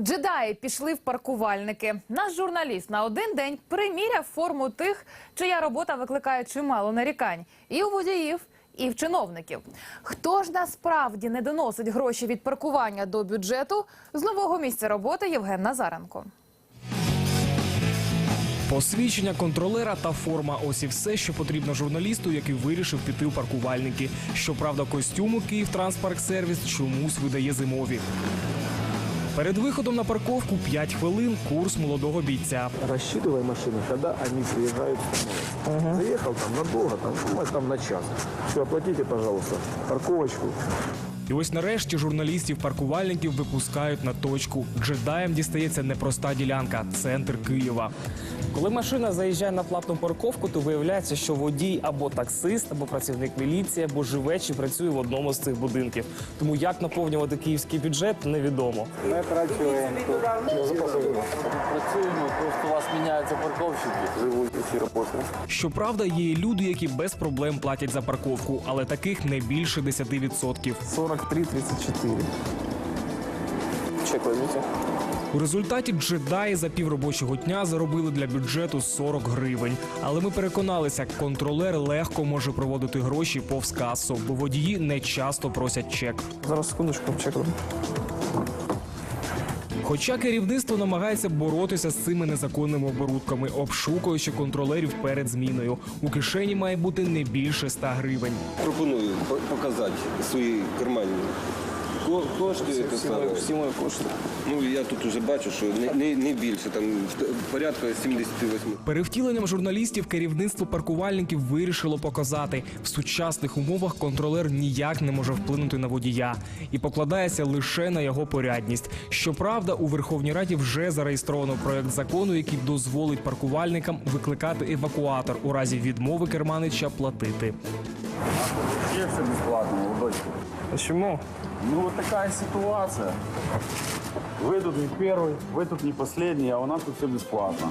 Джедаї пішли в паркувальники. Наш журналіст на один день приміряв форму тих, чия робота викликає чимало нарікань і у водіїв, і в чиновників. Хто ж насправді не доносить гроші від паркування до бюджету? З нового місця роботи Євген Назаренко. Посвідчення контролера та форма ось і все, що потрібно журналісту, який вирішив піти у паркувальники. Щоправда, костюму Київ чомусь видає зимові. Перед виходом на парковку 5 хвилин курс молодого бійця. Рассчитывай машину, когда они приезжают приїхав там надовго, там, там на час. Все, оплатите, пожалуйста, парковочку. І ось нарешті журналістів-паркувальників випускають на точку. Джедаєм дістається непроста ділянка центр Києва. Коли машина заїжджає на платну парковку, то виявляється, що водій або таксист, або працівник міліції, або живе чи працює в одному з цих будинків. Тому як наповнювати київський бюджет, невідомо. Працюємо, просто у вас міняються парковщики. Живут всі роботи. Щоправда, є і люди, які без проблем платять за парковку, але таких не більше 10%. 43-34. Чек возьмите. У результаті джедаї за півробочого дня заробили для бюджету 40 гривень. Але ми переконалися, контролер легко може проводити гроші повз касу, бо водії не часто просять чек. Зараз секундочку, чекаю. Хоча керівництво намагається боротися з цими незаконними оборудками, обшукуючи контролерів перед зміною. У кишені має бути не більше 100 гривень. Пропоную показати свої карманні ко- кошти. те саме. Всі мої кошти. Ну я тут уже бачу, що не, не, не більше, там порядка 78. Перевтіленням журналістів керівництво паркувальників вирішило показати в сучасних умовах контролер ніяк не може вплинути на водія і покладається лише на його порядність. Щоправда, у Верховній Раді вже зареєстровано проект закону, який дозволить паркувальникам викликати евакуатор у разі відмови керманича платити. Є все безплатно, молодочки. А чому? Ну вот такая ситуация. Вы тут не первый, вы тут не последний, а у нас тут все бесплатно.